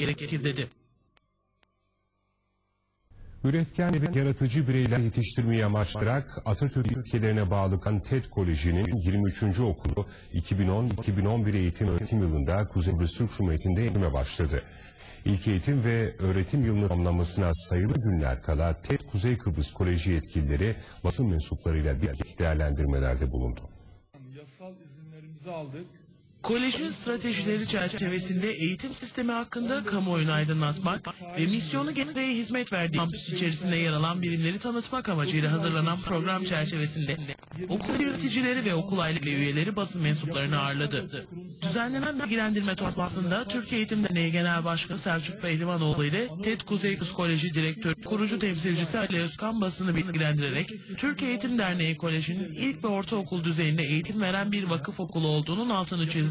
gerekir dedi. Üretken ve yaratıcı bireyler yetiştirmeyi amaçlayarak Atatürk ülkelerine bağlı kan TED Koleji'nin 23. okulu 2010-2011 eğitim öğretim yılında Kuzey Kıbrıs Türk Cumhuriyeti'nde eğitime başladı. İlk eğitim ve öğretim yılının tamamlamasına sayılı günler kala TED Kuzey Kıbrıs Koleji yetkilileri basın mensuplarıyla birlikte değerlendirmelerde bulundu. Yasal izinlerimizi aldık. Kolejin stratejileri çerçevesinde eğitim sistemi hakkında kamuoyunu aydınlatmak ve misyonu gereği hizmet verdiği kampüs içerisinde yer alan birimleri tanıtmak amacıyla hazırlanan program çerçevesinde okul yöneticileri ve okul aile üyeleri basın mensuplarını ağırladı. Düzenlenen bilgilendirme toplantısında Türkiye Eğitim Derneği Genel Başkanı Selçuk Pehlivanoğlu ile TED Kuzey Kız Koleji Direktörü kurucu temsilcisi Ali Özkan basını bilgilendirerek Türkiye Eğitim Derneği Koleji'nin ilk ve ortaokul düzeyinde eğitim veren bir vakıf okulu olduğunun altını çizdi.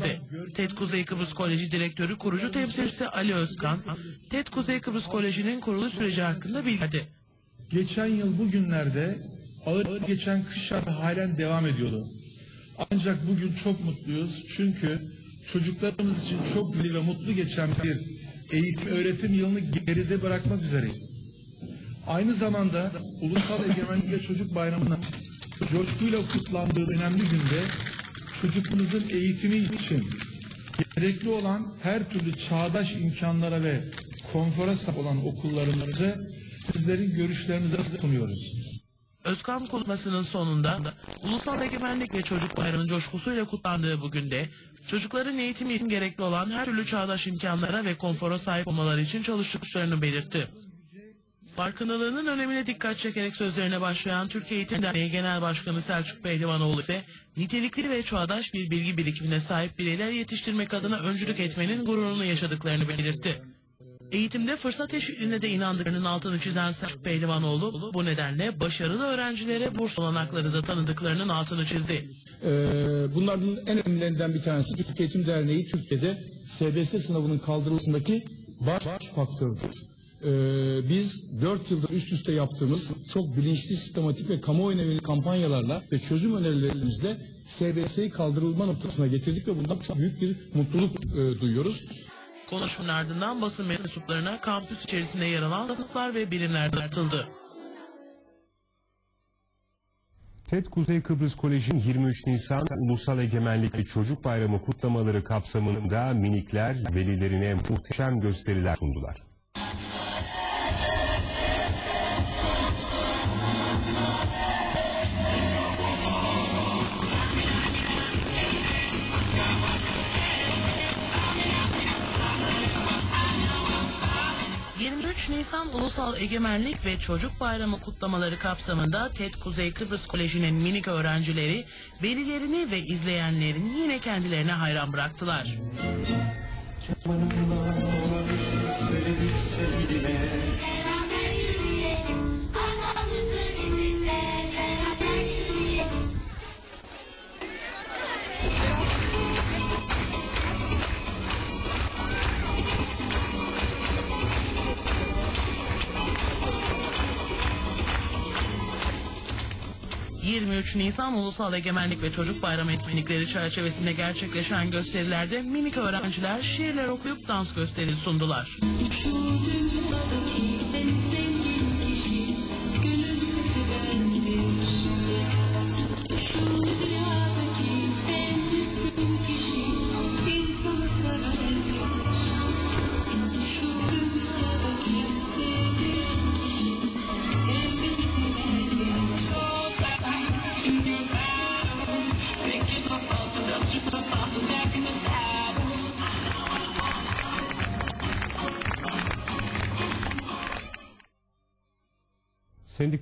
TED Kuzey Kıbrıs Koleji Direktörü kurucu temsilcisi Ali Özkan, TED Kuzey Kıbrıs Koleji'nin kuruluş süreci hakkında bilgi verdi. Geçen yıl bugünlerde ağır geçen kış şartı halen devam ediyordu. Ancak bugün çok mutluyuz çünkü çocuklarımız için çok güzel ve mutlu geçen bir eğitim öğretim yılını geride bırakmak üzereyiz. Aynı zamanda Ulusal Egemenlik ve Çocuk Bayramı'nın coşkuyla kutlandığı önemli günde çocuklarımızın eğitimi için gerekli olan her türlü çağdaş imkanlara ve konfora sahip olan okullarımızı sizlerin görüşlerinize sunuyoruz. Özkan konuşmasının sonunda Ulusal Egemenlik ve Çocuk Bayramı'nın coşkusuyla kutlandığı bu günde çocukların eğitimi için gerekli olan her türlü çağdaş imkanlara ve konfora sahip olmaları için çalıştıklarını belirtti. Farkındalığının önemine dikkat çekerek sözlerine başlayan Türkiye Eğitim Derneği Genel Başkanı Selçuk Pehlivanoğlu ise nitelikli ve çağdaş bir bilgi birikimine sahip bireyler yetiştirmek adına öncülük etmenin gururunu yaşadıklarını belirtti. Eğitimde fırsat eşitliğine de inandıklarının altını çizen Selçuk Pehlivanoğlu bu nedenle başarılı öğrencilere burs olanakları da tanıdıklarının altını çizdi. Ee, bunlardan en önemlilerinden bir tanesi Türkiye Eğitim Derneği Türkiye'de SBS sınavının kaldırılmasındaki baş, baş faktördür. Ee, biz 4 yıldır üst üste yaptığımız çok bilinçli, sistematik ve kamuoyuna yönelik kampanyalarla ve çözüm önerilerimizle SBS'yi kaldırılma noktasına getirdik ve bundan çok büyük bir mutluluk e, duyuyoruz. Konuşmanın ardından basın mensuplarına kampüs içerisinde yer alan sınıflar ve birimler dağıtıldı. TED Kuzey Kıbrıs Koleji'nin 23 Nisan Ulusal Egemenlik ve Çocuk Bayramı kutlamaları kapsamında minikler velilerine muhteşem gösteriler sundular. 23 Nisan Ulusal Egemenlik ve Çocuk Bayramı kutlamaları kapsamında TED Kuzey Kıbrıs Koleji'nin minik öğrencileri velilerini ve izleyenlerini yine kendilerine hayran bıraktılar. 23 Nisan Ulusal Egemenlik ve Çocuk Bayramı etkinlikleri çerçevesinde gerçekleşen gösterilerde minik öğrenciler şiirler okuyup dans gösterisi sundular. Şu Sindicato